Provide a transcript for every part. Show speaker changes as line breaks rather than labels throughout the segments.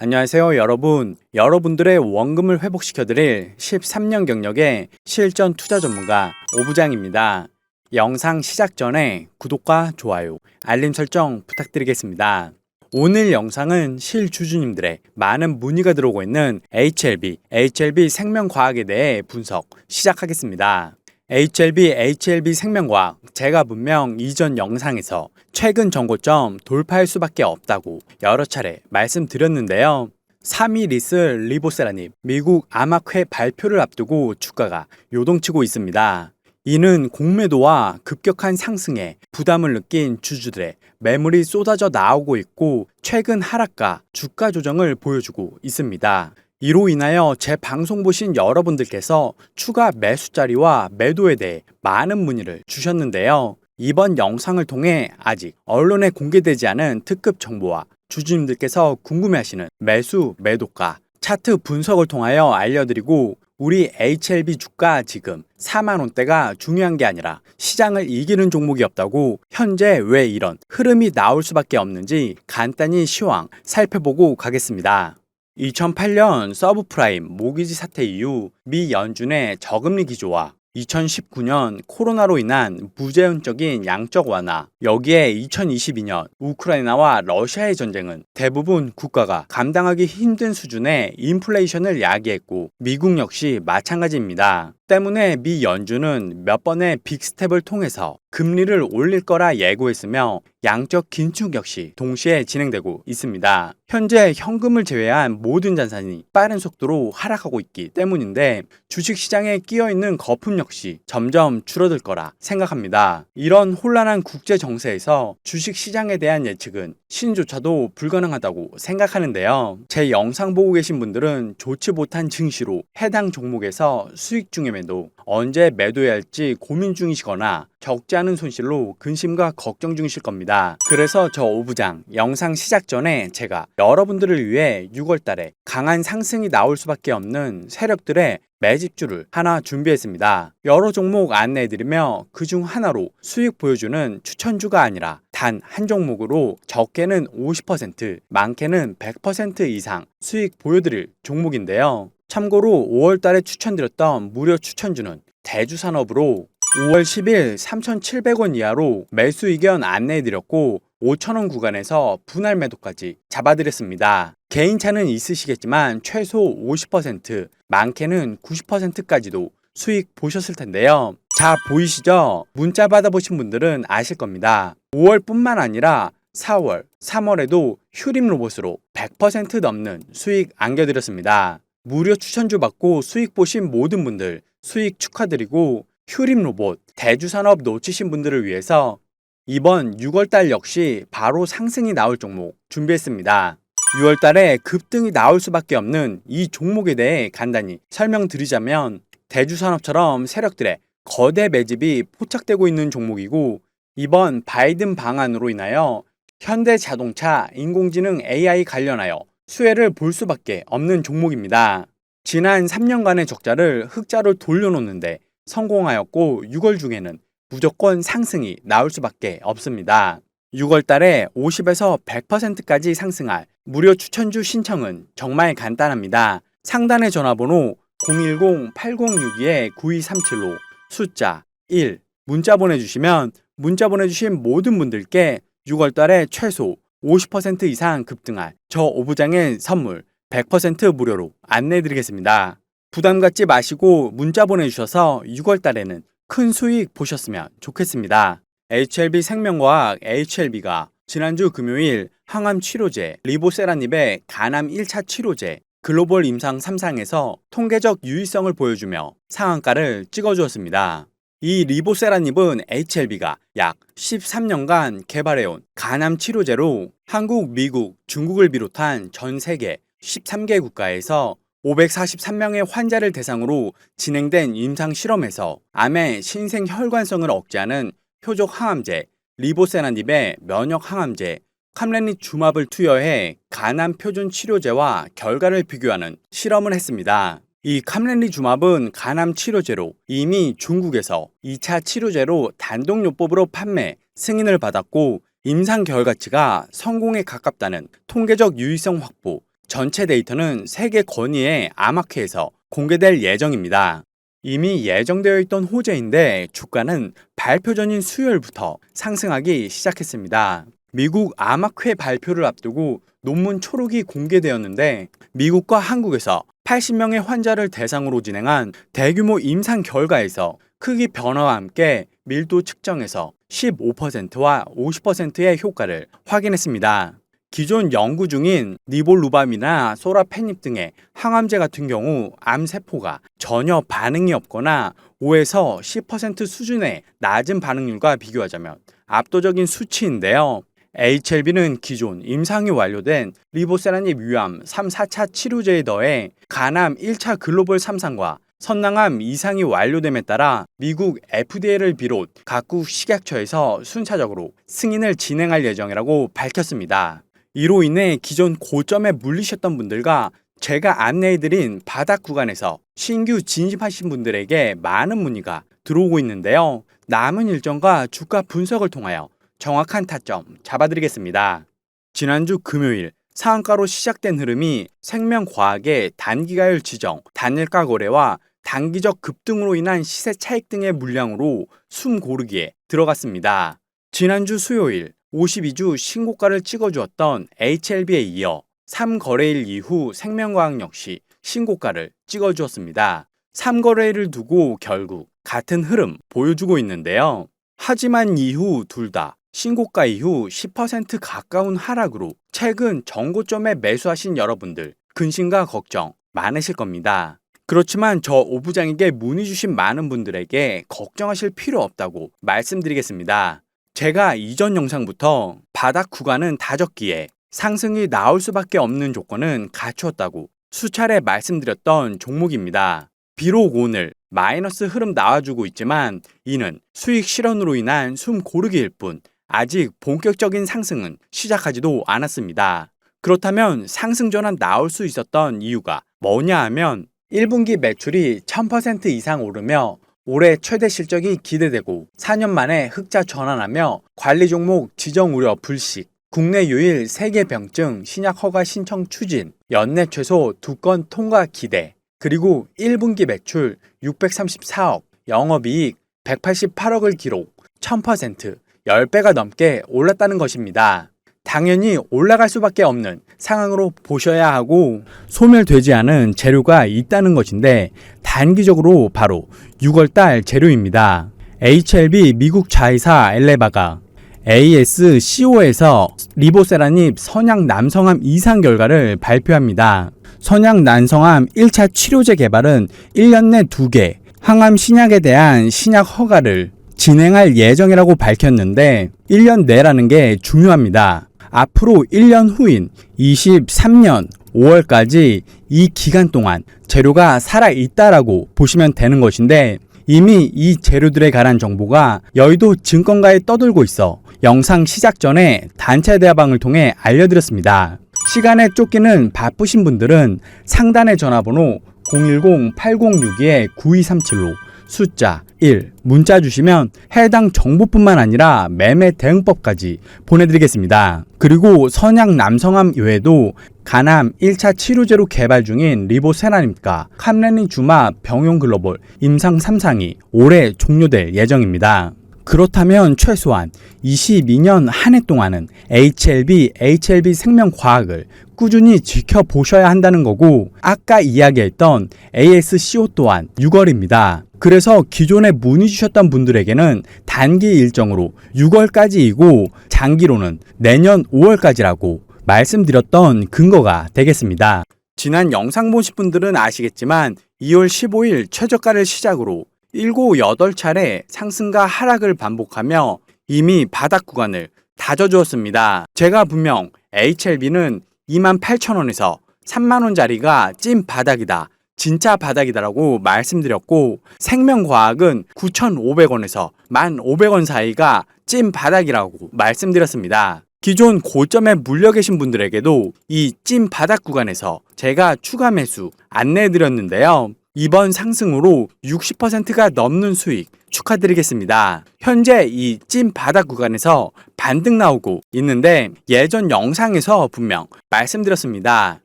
안녕하세요, 여러분. 여러분들의 원금을 회복시켜드릴 13년 경력의 실전 투자 전문가 오부장입니다. 영상 시작 전에 구독과 좋아요, 알림 설정 부탁드리겠습니다. 오늘 영상은 실주주님들의 많은 문의가 들어오고 있는 HLB, HLB 생명과학에 대해 분석 시작하겠습니다. HLB, HLB 생명과학, 제가 분명 이전 영상에서 최근 정고점 돌파할 수밖에 없다고 여러 차례 말씀드렸는데요. 3위 리스 리보세라님, 미국 암학회 발표를 앞두고 주가가 요동치고 있습니다. 이는 공매도와 급격한 상승에 부담을 느낀 주주들의 매물이 쏟아져 나오고 있고 최근 하락과 주가 조정을 보여주고 있습니다. 이로 인하여 제 방송 보신 여러분들께서 추가 매수 자리와 매도에 대해 많은 문의를 주셨는데요. 이번 영상을 통해 아직 언론에 공개되지 않은 특급 정보와 주주님들께서 궁금해하시는 매수, 매도가, 차트 분석을 통하여 알려드리고 우리 HLB 주가 지금 4만 원대가 중요한 게 아니라 시장을 이기는 종목이 없다고 현재 왜 이런 흐름이 나올 수밖에 없는지 간단히 시황 살펴보고 가겠습니다. 2008년 서브프라임 모기지 사태 이후 미 연준의 저금리 기조와 2019년 코로나로 인한 무제한적인 양적 완화, 여기에 2022년 우크라이나와 러시아의 전쟁은 대부분 국가가 감당하기 힘든 수준의 인플레이션을 야기했고 미국 역시 마찬가지입니다. 때문에 미 연준은 몇 번의 빅스텝을 통해서 금리를 올릴 거라 예고했으며 양적 긴축 역시 동시에 진행되고 있습니다. 현재 현금을 제외한 모든 자산이 빠른 속도로 하락하고 있기 때문인데 주식 시장에 끼어 있는 거품 역시 점점 줄어들 거라 생각합니다. 이런 혼란한 국제 정세에서 주식 시장에 대한 예측은 신조차도 불가능하다고 생각하는데요. 제 영상 보고 계신 분들은 좋지 못한 증시로 해당 종목에서 수익 중임에도 언제 매도해야 할지 고민 중이시거나 적지 않은 손실로 근심과 걱정 중이실 겁니다. 그래서 저 오부장 영상 시작 전에 제가 여러분들을 위해 6월 달에 강한 상승이 나올 수밖에 없는 세력들의 매집주를 하나 준비했습니다. 여러 종목 안내해드리며 그 중 하나로 수익 보여주는 추천주가 아니라 단 한 종목으로 적게는 50%, 많게는 100% 이상 수익 보여드릴 종목인데요. 참고로 5월 달에 추천드렸던 무료 추천주는 대주산업으로 5월 10일 3,700원 이하로 매수 의견 안내해드렸고 5,000원 구간에서 분할 매도까지 잡아드렸습니다. 개인차는 있으시겠지만 최소 50%, 많게는 90%까지도 수익 보셨을 텐데요. 자, 보이시죠? 문자 받아보신 분들은 아실 겁니다. 5월 뿐만 아니라 4월, 3월에도 휴림 로봇으로 100% 넘는 수익 안겨드렸습니다. 무료 추천주 받고 수익 보신 모든 분들 수익 축하드리고 휴림 로봇, 대주산업 놓치신 분들을 위해서 이번 6월달 역시 바로 상승이 나올 종목 준비했습니다. 6월 달에 급등이 나올 수밖에 없는 이 종목에 대해 간단히 설명드리자면 대주산업처럼 세력들의 거대 매집이 포착되고 있는 종목이고 이번 바이든 방안으로 인하여 현대 자동차 인공지능 AI 관련하여 수혜를 볼 수밖에 없는 종목입니다. 지난 3년간의 적자를 흑자로 돌려놓는데 성공하였고 6월 중에는 무조건 상승이 나올 수밖에 없습니다. 6월 달에 50에서 100%까지 상승할 무료 추천주 신청은 정말 간단합니다. 상단의 전화번호 010-8062-9237로 숫자 1 문자 보내주시면 문자 보내주신 모든 분들께 6월 달에 최소 50% 이상 급등할 저 오부장의 선물 100% 무료로 안내해드리겠습니다. 부담 갖지 마시고 문자 보내주셔서 6월 달에는 큰 수익 보셨으면 좋겠습니다. HLB 생명과학 HLB가 지난주 금요일 항암 치료제 리보세라닙의 간암 1차 치료제 글로벌 임상 3상에서 통계적 유의성을 보여주며 상한가를 찍어주었습니다. 이 리보세라닙은 HLB가 약 13년간 개발해온 간암 치료제로 한국, 미국, 중국을 비롯한 전 세계 13개 국가에서 543명의 환자를 대상으로 진행된 임상 실험에서 암의 신생 혈관성을 억제하는 표적 항암제 리보세나닙의 면역 항암제 캄렌리 주맙을 투여해 간암 표준 치료제와 결과를 비교하는 실험을 했습니다. 이 캄렌리 주맙은 간암 치료제로 이미 중국에서 2차 치료제로 단독요법으로 판매 승인을 받았고 임상 결과치가 성공에 가깝다는 통계적 유의성 확보, 전체 데이터는 세계 건의의 암학회에서 공개될 예정입니다. 이미 예정되어 있던 호재인데 주가는 발표 전인 수요일부터 상승하기 시작했습니다. 미국 암학회 발표를 앞두고 논문 초록이 공개되었는데 미국과 한국에서 80명의 환자를 대상으로 진행한 대규모 임상 결과에서 크기 변화와 함께 밀도 측정에서 15%와 50%의 효과를 확인했습니다. 기존 연구 중인 니볼루밤이나 소라페닙 등의 항암제 같은 경우 암세포가 전혀 반응이 없거나 5에서 10% 수준의 낮은 반응률과 비교하자면 압도적인 수치인데요. HLB는 기존 임상이 완료된 리보세라닙 위암 3, 4차 치료제에 더해 간암 1차 글로벌 3상과 선낭암 이상이 완료됨에 따라 미국 FDA를 비롯 각국 식약처에서 순차적으로 승인을 진행할 예정이라고 밝혔습니다. 이로 인해 기존 고점에 물리셨던 분들과 제가 안내해드린 바닥 구간에서 신규 진입하신 분들에게 많은 문의가 들어오고 있는데요. 남은 일정과 주가 분석을 통하여 정확한 타점 잡아드리겠습니다. 지난주 금요일 상한가로 시작된 흐름이 생명과학의 단기가율 지정, 단일가 거래와 단기적 급등으로 인한 시세 차익 등의 물량으로 숨 고르기에 들어갔습니다. 지난주 수요일 52주 신고가를 찍어주었던 HLB에 이어 3거래일 이후 생명과학 역시 신고가를 찍어주었습니다. 3거래일을 두고 결국 같은 흐름 보여주고 있는데요. 하지만 이후 둘 다 신고가 이후 10% 가까운 하락으로 최근 정고점에 매수하신 여러분들 근심과 걱정 많으실 겁니다. 그렇지만 저 오부장에게 문의 주신 많은 분들에게 걱정하실 필요 없다고 말씀드리겠습니다. 제가 이전 영상부터 바닥 구간은 다졌기에 상승이 나올 수밖에 없는 조건은 갖추었다고 수차례 말씀드렸던 종목입니다. 비록 오늘 마이너스 흐름 나와주고 있지만 이는 수익 실현으로 인한 숨 고르기일 뿐 아직 본격적인 상승은 시작하지도 않았습니다. 그렇다면 상승 전환 나올 수 있었던 이유가 뭐냐 하면 1분기 매출이 1000% 이상 오르며 올해 최대 실적이 기대되고 4년 만에 흑자 전환하며 관리 종목 지정 우려 불식, 국내 유일 세계 병증 신약 허가 신청 추진, 연내 최소 두 건 통과 기대, 그리고 1분기 매출 634억, 영업이익 188억을 기록, 1000%, 10배가 넘게 올랐다는 것입니다. 당연히 올라갈 수밖에 없는 상황으로 보셔야 하고 소멸되지 않은 재료가 있다는 것인데 단기적으로 바로 6월달 재료입니다. HLB 미국 자회사 엘레바가 ASCO에서 리보세라닙 선약 남성암 이상 결과를 발표합니다. 선약 난성암 1차 치료제 개발은 1년 내 2개, 항암 신약에 대한 신약 허가를 진행할 예정이라고 밝혔는데 1년 내라는 게 중요합니다. 앞으로 1년 후인 23년 5월까지 이 기간 동안 재료가 살아 있다라고 보시면 되는 것인데 이미 이 재료들에 관한 정보가 여의도 증권가에 떠들고 있어 영상 시작 전에 단체 대화방을 통해 알려드렸습니다. 시간에 쫓기는 바쁘신 분들은 상단의 전화번호 010-8062-9237로 숫자 1 문자 주시면 해당 정보뿐만 아니라 매매 대응법까지 보내드리겠습니다. 그리고 선약 남성암 외에도 간암 1차 치료제로 개발 중인 리보세라닙과 캄레니 주마 병용 글로벌 임상 3상이 올해 종료될 예정입니다. 그렇다면 최소한 22년 한 해 동안은 HLB, HLB 생명과학을 꾸준히 지켜보셔야 한다는 거고 아까 이야기했던 ASCO 또한 6월입니다. 그래서 기존에 문의 주셨던 분들에게는 단기 일정으로 6월까지이고 장기로는 내년 5월까지라고 말씀드렸던 근거가 되겠습니다. 지난 영상 보신 분들은 아시겠지만 2월 15일 최저가를 시작으로 7, 8차례 상승과 하락을 반복하며 이미 바닥 구간을 다져주었습니다. 제가 분명 HLB는 28,000원에서 3만원짜리가 찐 바닥이다. 진짜 바닥이다라고 말씀드렸고 생명과학은 9,500원에서 1,500원 사이가 찐 바닥이라고 말씀드렸습니다. 기존 고점에 물려 계신 분들에게도 이 찐 바닥 구간에서 제가 추가 매수 안내해드렸는데요. 이번 상승으로 60%가 넘는 수익 축하드리겠습니다. 현재 이 찐 바닥 구간에서 반등 나오고 있는데 예전 영상에서 분명 말씀드렸습니다.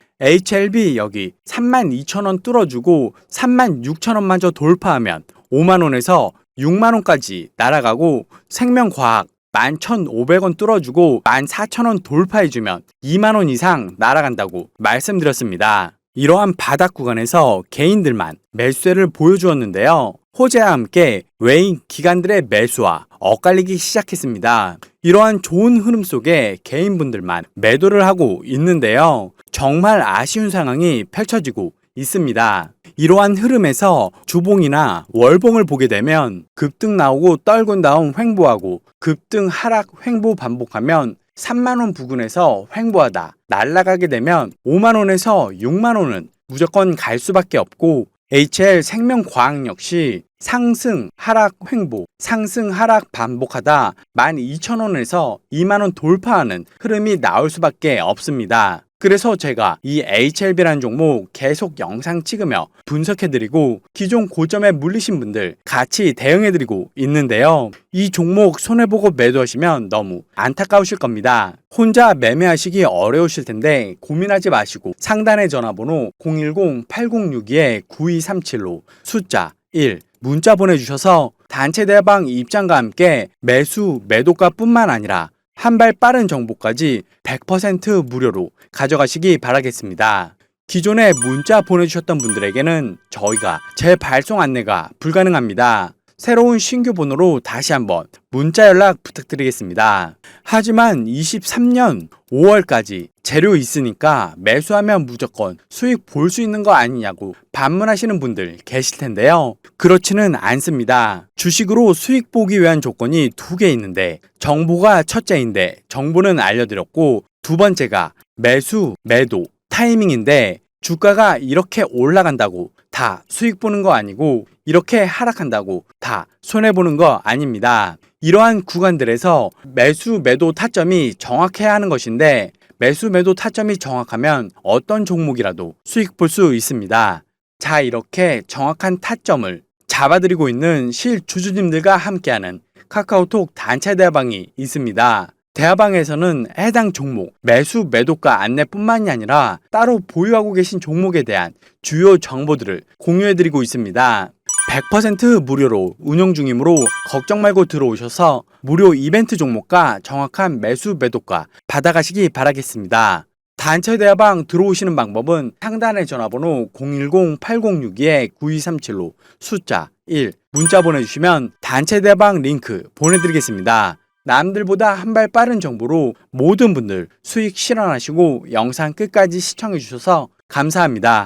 HLB 여기 32,000원 뚫어주고 36,000원마저 돌파하면 5만원에서 6만원까지 날아가고 생명과학 11,500원 뚫어주고 14,000원 돌파해주면 2만원 이상 날아간다고 말씀드렸습니다. 이러한 바닥 구간에서 개인들만 매수세를 보여주었는데요. 호재와 함께 외인 기관들의 매수와 엇갈리기 시작했습니다. 이러한 좋은 흐름 속에 개인분들만 매도를 하고 있는데요. 정말 아쉬운 상황이 펼쳐지고 있습니다. 이러한 흐름에서 주봉이나 월봉을 보게 되면 급등 나오고 떨군 다음 횡보하고 급등 하락 횡보 반복하면 3만원 부근에서 횡보하다 날아가게 되면 5만원에서 6만원은 무조건 갈 수밖에 없고 HL 생명과학 역시 상승, 하락, 횡보, 상승, 하락 반복하다 12,000원에서 2만원 돌파하는 흐름이 나올 수밖에 없습니다. 그래서 제가 이 HLB라는 종목 계속 영상 찍으며 분석해드리고 기존 고점에 물리신 분들 같이 대응해드리고 있는데요. 이 종목 손해보고 매도하시면 너무 안타까우실 겁니다. 혼자 매매하시기 어려우실 텐데 고민하지 마시고 상단의 전화번호 010-8062-9237로 숫자 1 문자 보내주셔서 단체 대방 입장과 함께 매수, 매도가 뿐만 아니라 한 발 빠른 정보까지 100% 무료로 가져가시기 바라겠습니다. 기존에 문자 보내주셨던 분들에게는 저희가 재발송 안내가 불가능합니다. 새로운 신규 번호로 다시 한번 문자 연락 부탁드리겠습니다. 하지만 23년 5월까지 재료 있으니까 매수하면 무조건 수익 볼 수 있는 거 아니냐고 반문하시는 분들 계실 텐데요. 그렇지는 않습니다. 주식으로 수익 보기 위한 조건이 두 개 있는데 정보가 첫째인데 정보는 알려드렸고 두 번째가 매수, 매도, 타이밍인데 주가가 이렇게 올라간다고 다 수익 보는 거 아니고 이렇게 하락한다고 다 손해 보는 거 아닙니다. 이러한 구간들에서 매수, 매도 타점이 정확해야 하는 것인데 매수, 매도 타점이 정확하면 어떤 종목이라도 수익 볼 수 있습니다. 자, 이렇게 정확한 타점을 잡아드리고 있는 실주주님들과 함께하는 카카오톡 단체 대화방이 있습니다. 대화방에서는 해당 종목 매수 매도가 안내뿐만이 아니라 따로 보유하고 계신 종목에 대한 주요 정보들을 공유해드리고 있습니다. 100% 무료로 운영 중이므로 걱정 말고 들어오셔서 무료 이벤트 종목과 정확한 매수 매도가 받아가시기 바라겠습니다. 단체 대화방 들어오시는 방법은 상단의 전화번호 010-8062-9237로 숫자 1 문자 보내주시면 단체 대화방 링크 보내드리겠습니다. 남들보다 한 발 빠른 정보로 모든 분들 수익 실현하시고 영상 끝까지 시청해 주셔서 감사합니다.